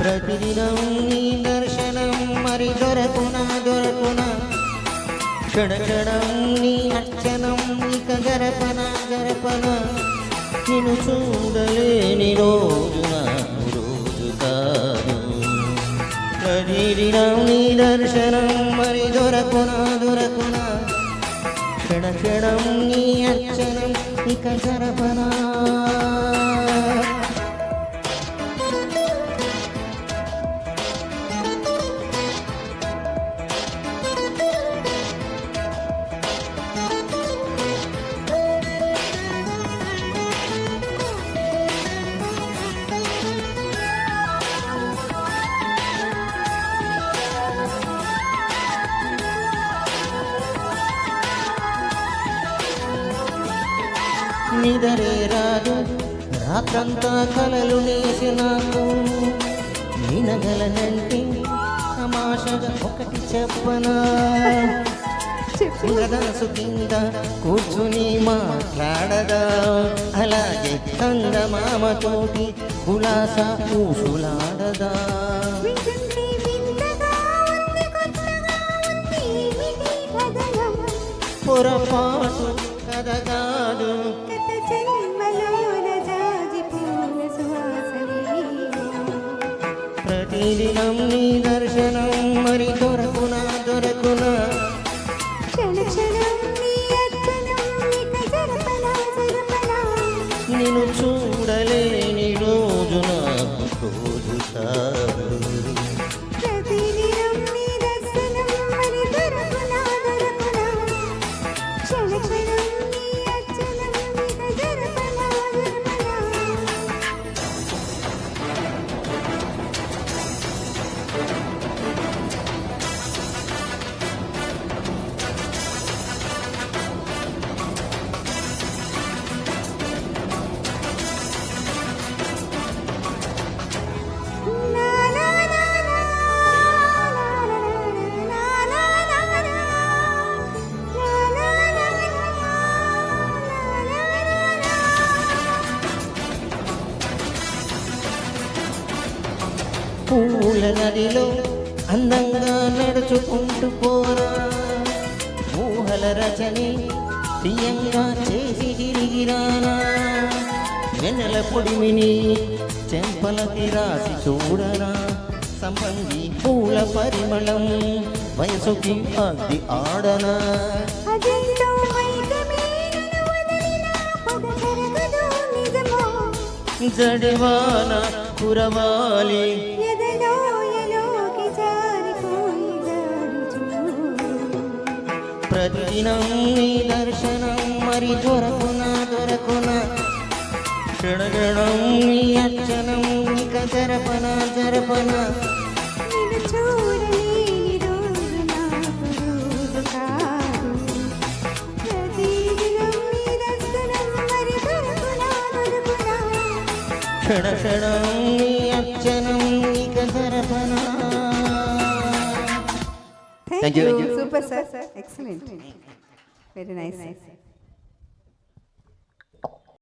ప్రతిదినం నీ దర్శనం మరి దొరకునా దొరకునా? క్షణ క్షణం నీ అర్చనం ఇక గరపన గరపన నిన్ను చూడలేని రోజున రోజు కాదు. ప్రతిదినం నీ దర్శనం మరి దొరకునా దొరకునా? క్షణ క్షణం నీ అర్చనం ఇక గరపనా నిదరే రాదు. రాత్రంతా కలలు నేసి నాకు వినగలనంటే తమాషగా ఒకటి చెప్పనా? ఇంద్రధనసు కింద కూర్చుని మాట్లాడదా? అలాగే కందమామతోటి కులాస ఊసులాడదా? పొరపాటు కదగాదు ప్రతిదినం నీ దర్శనం మరి దొరకునా దొరకునా? క్షణ క్షణం నీ అర్చనం ఇక జరపనా జరపనా? నిన్ను చూడలేని రోజు నాకు రోజు పూల నదిలో అందంగా నడుచుకుంటూ పోరా. ఊహల రచని తీయంగా చేసి తిరిగిరానా. వెన్నెల పొడిమిని చెంపలకి రాసి చూడరా సంబంధి పూల పరిమళం వయసుకి అగ్గి ఆడనా. జడివాన కురవాలి ప్రతిదినం నీ దర్శనం మరి దొరకునా దొరకునా? క్షణగణం నీ అర్చనం ఇక జరపన జరపన? క్షణ క్షణం నీ అర్చనం ఇక జరపన thank you super sir excellent very nice